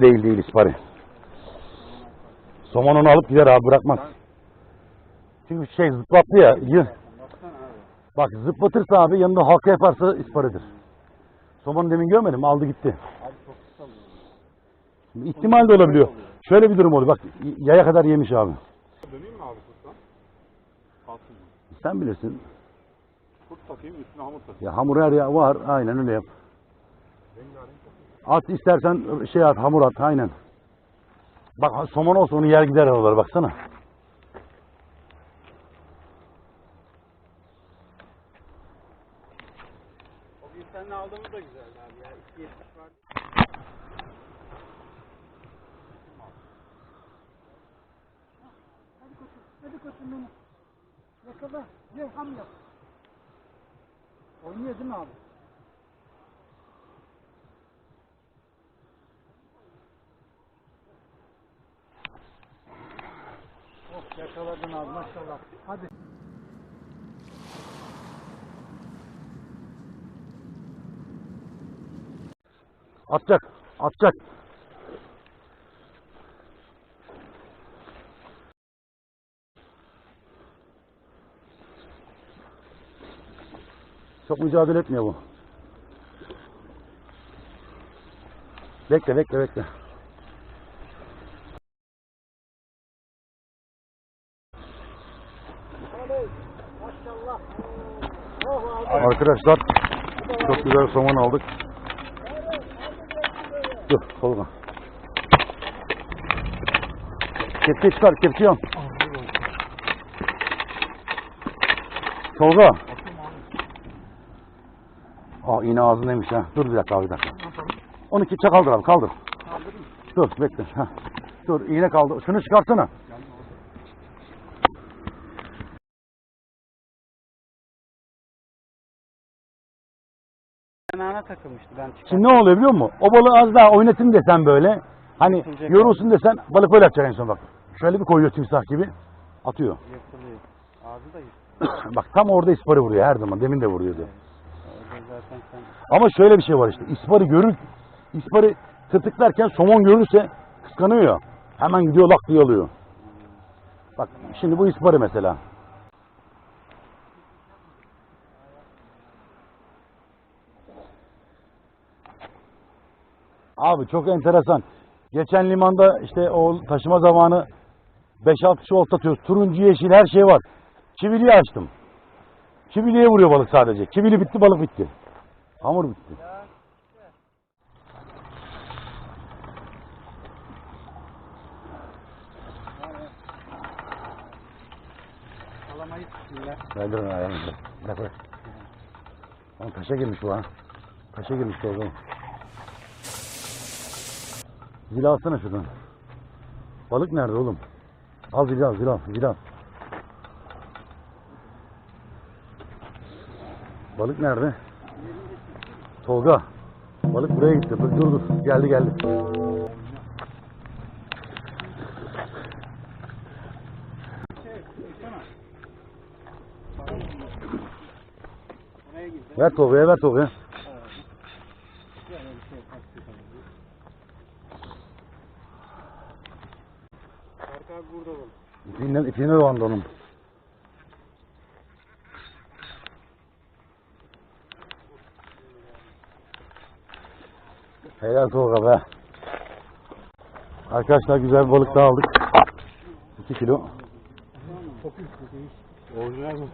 Değil değil ispari. Somon onu alıp gider abi bırakmaz. Çünkü şey zıplattı ya. yı- Bak zıplatırsa abi yanında halka yaparsa isparidir. Somonu demin görmedin mi? Aldı gitti. İhtimal de olabiliyor. Şöyle bir durum oluyor. Bak yaya kadar yemiş abi. Döneyim mi abi kurttan? Kalsın mı? Sen bilirsin. Kurt takayım üstüne hamur takayım. Ya hamur her ya var. Aynen öyle yap. At istersen şey at hamur at aynen. Bak somon olsa onu yer gider oralara baksana. O gün seninle aldığımız da güzeldi abi ya. 2.70 vardı. Hadi koçum, hadi koçum benim. Yakala, ye ham yap. Oynuyor değil mi abi? Yakaladın abi maşallah. Hadi. Atacak. Atacak. Çok mücadele etmiyor bu. Bekle bekle bekle. Maşallah. Oh abi. Arkadaşlar çok güzel somon aldık. Dur koluma. Kepçe çıkar kepçeyi al. Tolga. Aa iğne ağzındaymış ha. Dur bir dakika abi bir dakika. 12 çak kaldır abi kaldır. Dur bekle. Ha. Dur iğne kaldı. Şunu çıkarsana. Yanağına takılmıştı ben çıkardım. Şimdi ne oluyor biliyor musun? O balığı az daha oynatayım desen böyle. Hani yorulsun desen balık böyle atacak en son bak. Şöyle bir koyuyor timsah gibi. Atıyor. Yırtılıyor. Ağzı da yırtılıyor. bak tam orada isparı vuruyor her zaman. Demin de vuruyordu. Orada zaten sen Ama şöyle bir şey var işte. İsparı görür, isparı tırtıklarken somon görürse kıskanıyor. Hemen gidiyor lak diye alıyor. Bak şimdi bu isparı mesela. Abi çok enteresan. Geçen limanda işte o taşıma zamanı 5-6 kişi olta atıyoruz. Turuncu, yeşil her şey var. Çiviliği açtım. Çiviliğe vuruyor balık sadece. Çivili bitti, balık bitti. Hamur bitti. alamayız bismillah. Ver dur ayağını bırak. Bırak. Lan taşa girmiş bu ha. Taşa girmiş o zaman. Zil alsana şuradan. Balık nerede oğlum? Al zil al zil al zil al. Balık nerede? Tolga. Balık buraya gitti. Dur dur dur. Geldi geldi. Ver Tolga'ya ver Tolga'ya. Böyle bir şey yaparsın. Fark abi burada balık. İpinden, ipine dolandı onun. Helal Tolga be. Arkadaşlar güzel balık daha aldık. 2 kilo. Orijinal mi?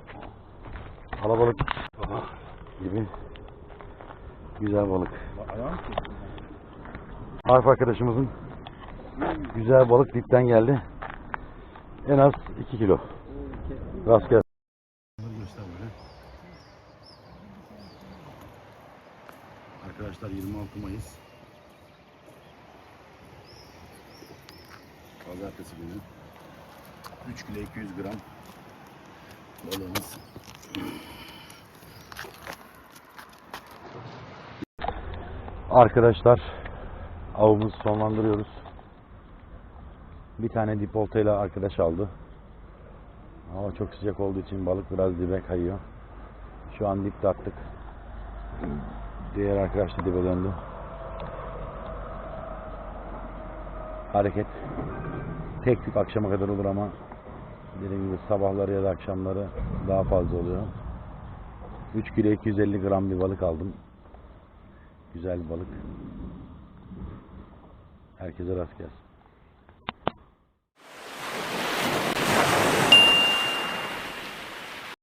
Alabalık gibi güzel balık. Arif arkadaşımızın güzel balık dipten geldi. En az 2 kilo. Rast gel. Arkadaşlar 26 Mayıs. Pazartesi günü. 3 kilo 200 gram balığımız. Arkadaşlar avımızı sonlandırıyoruz. Bir tane dip oltayla arkadaş aldı. Hava çok sıcak olduğu için balık biraz dibe kayıyor. Şu an dipte attık. Diğer arkadaş da dibe döndü. hareket tek tük akşama kadar olur ama dediğim gibi sabahları ya da akşamları daha fazla oluyor. 3 kilo 250 gram bir balık aldım. Güzel bir balık. Herkese rast gelsin.